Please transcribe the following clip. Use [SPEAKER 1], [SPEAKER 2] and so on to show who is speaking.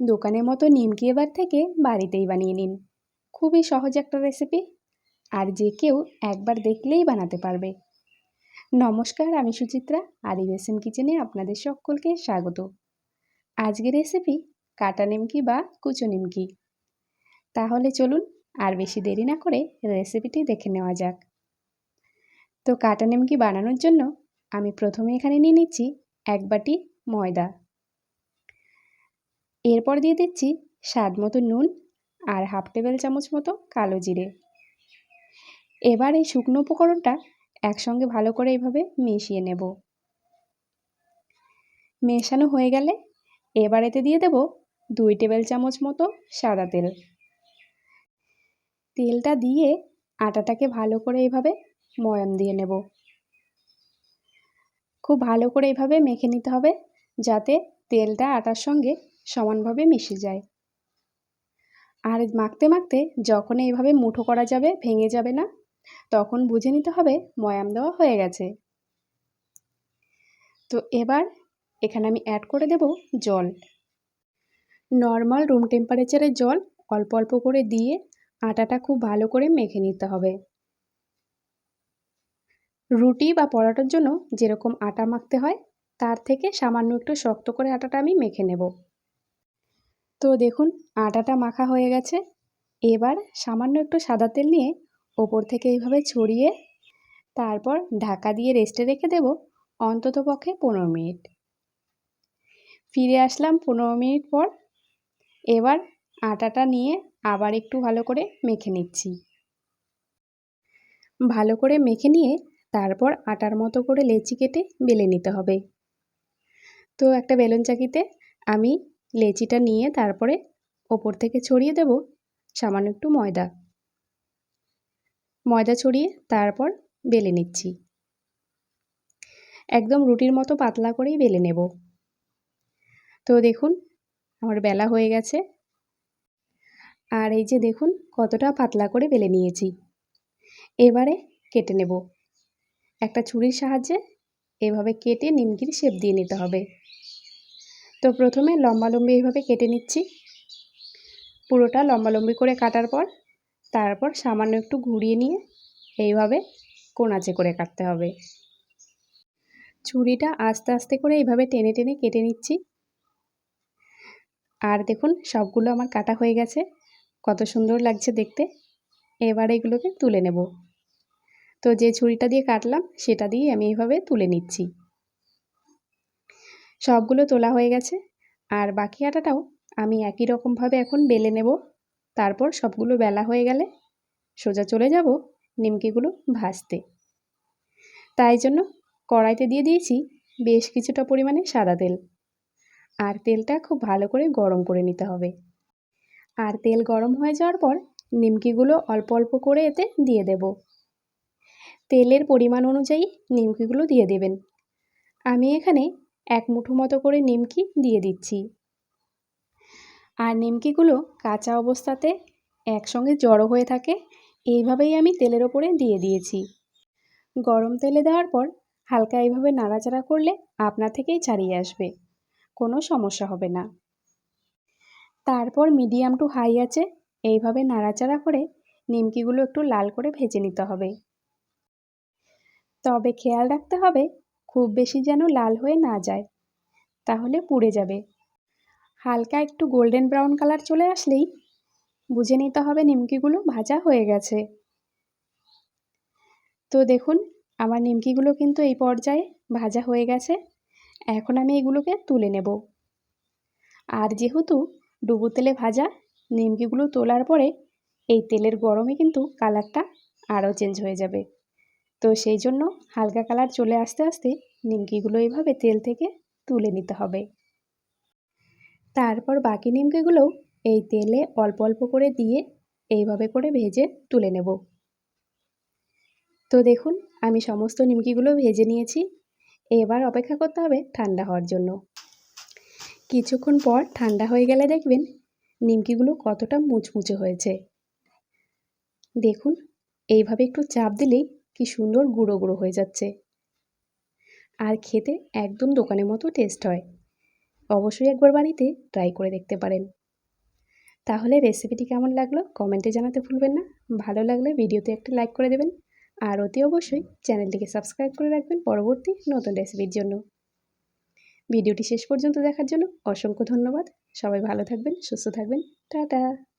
[SPEAKER 1] দোকানের মতো নিমকি এবার থেকে বাড়িতেই বানিয়ে নিন। খুবই সহজ একটা রেসিপি আর যে কেউ একবার দেখলেই বানাতে পারবে। নমস্কার, আমি সুচিত্রা, আর ইউএসএম কিচেনে আপনাদের সকলকে স্বাগত। আজকের রেসিপি কাটা নিমকি বা কুচো নিমকি। তাহলে চলুন আর বেশি দেরি না করে রেসিপিটি দেখে নেওয়া যাক। তো কাটা নিমকি বানানোর জন্য আমি প্রথমে এখানে নিয়ে নিচ্ছি এক বাটি ময়দা। এরপর দিয়ে দিচ্ছি স্বাদ মতো নুন আর হাফ টেবিল চামচ মতো কালো জিরে। এবার এই শুকনো উপকরণটা একসঙ্গে ভালো করে এইভাবে মিশিয়ে নেব। মেশানো হয়ে গেলে এবার এতে দিয়ে দেব দুই টেবিল চামচ মতো সাদা তেল। তেলটা দিয়ে আটাটাকে ভালো করে এইভাবে ময়াম দিয়ে নেব। খুব ভালো করে এইভাবে মেখে নিতে হবে যাতে তেলটা আটার সঙ্গে সমানভাবে মিশে যায়। আর মাখতে মাখতে যখন এইভাবে মুঠো করা যাবে, ভেঙে যাবে না, তখন বুঝে নিতে হবে ময়াম দেওয়া হয়ে গেছে। তো এবার এখানে আমি অ্যাড করে দেব জল। নর্মাল রুম টেম্পারেচারের জল অল্প অল্প করে দিয়ে আটাটা খুব ভালো করে মেখে নিতে হবে। রুটি বা পরোটার জন্য যেরকম আটা মাখতে হয়, তার থেকে সামান্য একটু শক্ত করে আটাটা আমি মেখে নেব। তো দেখুন, আটাটা মাখা হয়ে গেছে। এবার সামান্য একটু সাদা তেল নিয়ে ওপর থেকে এইভাবে ছড়িয়ে তারপর ঢাকা দিয়ে রেস্টে রেখে দেব অন্তত পক্ষে পনেরো মিনিট। ফিরে আসলাম পনেরো মিনিট পর। এবার আটাটা নিয়ে আবার একটু ভালো করে মেখে নিচ্ছি। ভালো করে মেখে নিয়ে তারপর আটার মতো করে লেচি কেটে বেলে নিতে হবে। তো একটা বেলুন চাকিতে আমি লেচিটা নিয়ে তারপরে ওপর থেকে ছড়িয়ে দেব সামান্য একটু ময়দা। ময়দা ছড়িয়ে তারপর বেলে নিচ্ছি। একদম রুটির মতো পাতলা করেই বেলে নেব। তো দেখুন, আমার বেলা হয়ে গেছে। আর এই যে দেখুন, কতটা পাতলা করে বেলে নিয়েছি। এবারে কেটে নেব। একটা ছুরির সাহায্যে এভাবে কেটে নিমকির শেপ দিয়ে নিতে হবে। তো প্রথমে লম্বালম্বি এইভাবে কেটে নিচ্ছি। পুরোটা লম্বালম্বি করে কাটার পর, তারপর সামান্য একটু ঘুরিয়ে নিয়ে এইভাবে কোনাচে করে কাটতে হবে। ছুরিটা আস্তে আস্তে করে এইভাবে টেনে টেনে কেটে নিচ্ছি। আর দেখুন, সবগুলো আমার কাটা হয়ে গেছে। কত সুন্দর লাগছে দেখতে। এবার এগুলোকে তুলে নেব। তো যে ছুরিটা দিয়ে কাটলাম, সেটা দিয়ে আমি এইভাবে তুলে নিচ্ছি। সবগুলো তোলা হয়ে গেছে। আর বাকি আটাটাও আমি একই রকমভাবে এখন বেলে নেব। তারপর সবগুলো বেলা হয়ে গেলে সোজা চলে যাব নিমকিগুলো ভাজতে। তাই জন্য কড়াইতে দিয়ে দিয়েছি বেশ কিছুটা পরিমাণে সাদা তেল। আর তেলটা খুব ভালো করে গরম করে নিতে হবে। আর তেল গরম হয়ে যাওয়ার পর নিমকিগুলো অল্প অল্প করে এতে দিয়ে দেব। তেলের পরিমাণ অনুযায়ী নিমকিগুলো দিয়ে দেবেন। আমি এখানে এক মুঠো মতো করে নিমকি দিয়ে দিচ্ছি। আর নিমকিগুলো কাঁচা অবস্থাতে একসঙ্গে জড়ো হয়ে থাকে, এইভাবেই আমি তেলের ওপরে দিয়ে দিয়েছি। গরম তেলে দেওয়ার পর হালকা এইভাবে নাড়াচাড়া করলে আপনা থেকেই ছাড়িয়ে আসবে, কোনো সমস্যা হবে না। তারপর মিডিয়াম টু হাই আছে, এইভাবে নাড়াচাড়া করে নিমকিগুলো একটু লাল করে ভেজে নিতে হবে। তবে খেয়াল রাখতে হবে খুব বেশি যেন লাল হয়ে না যায়, তাহলে পুড়ে যাবে। হালকা একটু গোল্ডেন ব্রাউন কালার চলে আসলেই বুঝে নিতে হবে নিমকিগুলো ভাজা হয়ে গেছে। তো দেখুন, আমার নিমকিগুলো কিন্তু এই পর্যায়ে ভাজা হয়ে গেছে। এখন আমি এগুলোকে তুলে নেব। আর যেহেতু ডুবো তেলে ভাজা নিমকিগুলো তোলার পরে এই তেলের গরমে কিন্তু কালারটা আরও চেঞ্জ হয়ে যাবে। তো সেই জন্য হালকা কালার চলে আসতে আসতে নিমকিগুলো এইভাবে তেল থেকে তুলে নিতে হবে। তারপর বাকি নিমকিগুলোও এই তেলে অল্প অল্প করে দিয়ে এইভাবে করে ভেজে তুলে নেব। তো দেখুন, আমি সমস্ত নিমকিগুলো ভেজে নিয়েছি। এবার অপেক্ষা করতে হবে ঠান্ডা হওয়ার জন্য। কিছুক্ষণ পর ঠান্ডা হয়ে গেলে দেখবেন নিমকিগুলো কতটা মুচমুচে হয়েছে। দেখুন, এইভাবে একটু চাপ দিলেই কি সুন্দর গুঁড়ো গুঁড়ো হয়ে যাচ্ছে। আর খেতে একদম দোকানের মতো টেস্ট হয়। অবশ্যই একবার বাড়িতে ট্রাই করে দেখতে পারেন। তাহলে রেসিপিটি কেমন লাগল কমেন্টে জানাতে ভুলবেন না। ভালো লাগলে ভিডিওতে একটা লাইক করে দেবেন। আর অতি অবশ্যই চ্যানেলটিকে সাবস্ক্রাইব করে রাখবেন পরবর্তী নতুন রেসিপির জন্য। ভিডিওটি শেষ পর্যন্ত দেখার জন্য অসংখ্য ধন্যবাদ। সবাই ভালো থাকবেন, সুস্থ থাকবেন। টাটা!